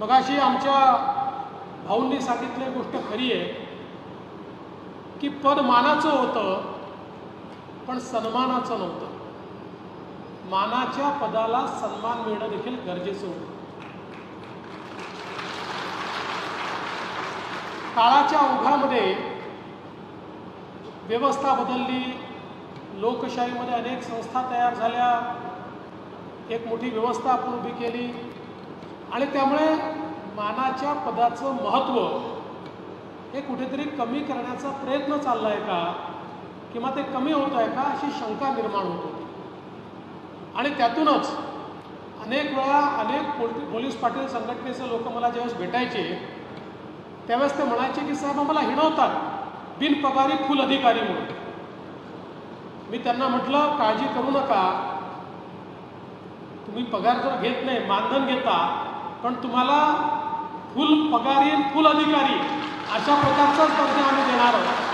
मगाशी आमच्या भाऊंनी सांगितलेली गोष्ट खरी आहे की पद मानाचं होतं पण सन्मानाचं नव्हतं. मानाच्या पदाला सन्मान मिळणं देखील गरजेचं होतं. काळाच्या ओघामध्ये व्यवस्था बदलली लोकशाहीमध्ये अनेक संस्था तयार झाल्या एक मोठी व्यवस्था आपण उभी केली आणि त्यामुळे मानाच्या पदाचं महत्त्व हे कुठेतरी कमी करण्याचा प्रयत्न चालला आहे का? किंवा ते कमी होत आहे का अशी शंका निर्माण होत होती. आणि त्यातूनच अनेक वेळा अनेक पोलीस पाटील संघटनेचे लोक मला ज्यावेळेस भेटायचे त्यावेळेस ते म्हणायचे की साहेब आम्हाला हिणवतात. बिनपगारी फुल अधिकारी म्हणून. मी त्यांना म्हटलं काळजी करू नका. तुम्ही पगार जर घेत नाही मानधन घेता पण तुम्हाला फुल पगारी फुल अधिकारी. अशा प्रकारचाच दर्जा आम्ही देणार आहोत.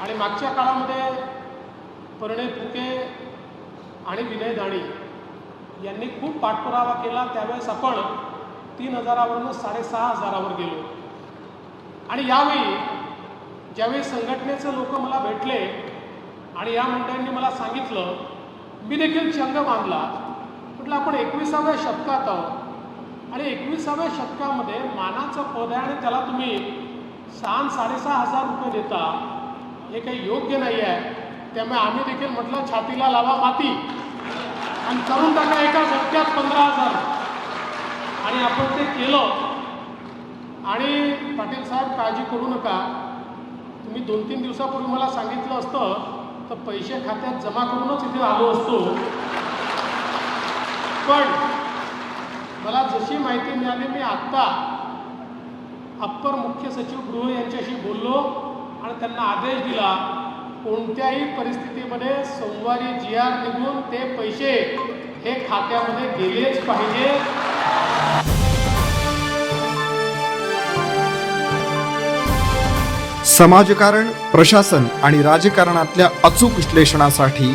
आणि मागच्या काळामध्ये परिणय फुके आणि विनय दाणी यांनी खूप पाठपुरावा केला. त्यावेळेस आपण तीन हजारावरून साडेसहा हजारावर गेलो. आणि यावेळी ज्यावेळी संघटनेचे लोक मला भेटले आणि या मंडळींनी मला सांगितलं मी देखील चंग बांधला. म्हटलं आपण एकविसाव्या शतकात आहोत. आणि एकविसाव्या शतकामध्ये मानाचं पद आहे आणि त्याला तुम्ही सहा साडेसहा हजार रुपये देता. हे काही योग्य नाही आहे. त्यामुळे आम्ही देखील म्हटलं छातीला लावा माती. आणि करून टाका एका झटक्यात पंधरा हजार. आणि आपण ते केलं. आणि पाटील साहेब काळजी करू नका. तुम्ही दोन तीन दिवसापूर्वी मला सांगितलं असतं तर पैसे खात्यात जमा करूनच इथे आलो असतो. पण मला जशी माहिती मिळाली मी आत्ता अप्पर मुख्य सचिव गृह यांच्याशी बोललो आणि त्यांना आदेश दिला कोणत्याही परिस्थितीमध्ये सोमवारी जी आर निघून ते पैसे हे खात्यामध्ये गेलेच पाहिजे. समाजकारण प्रशासन आणि राजकारणातल्या अचूक विश्लेषणासाठी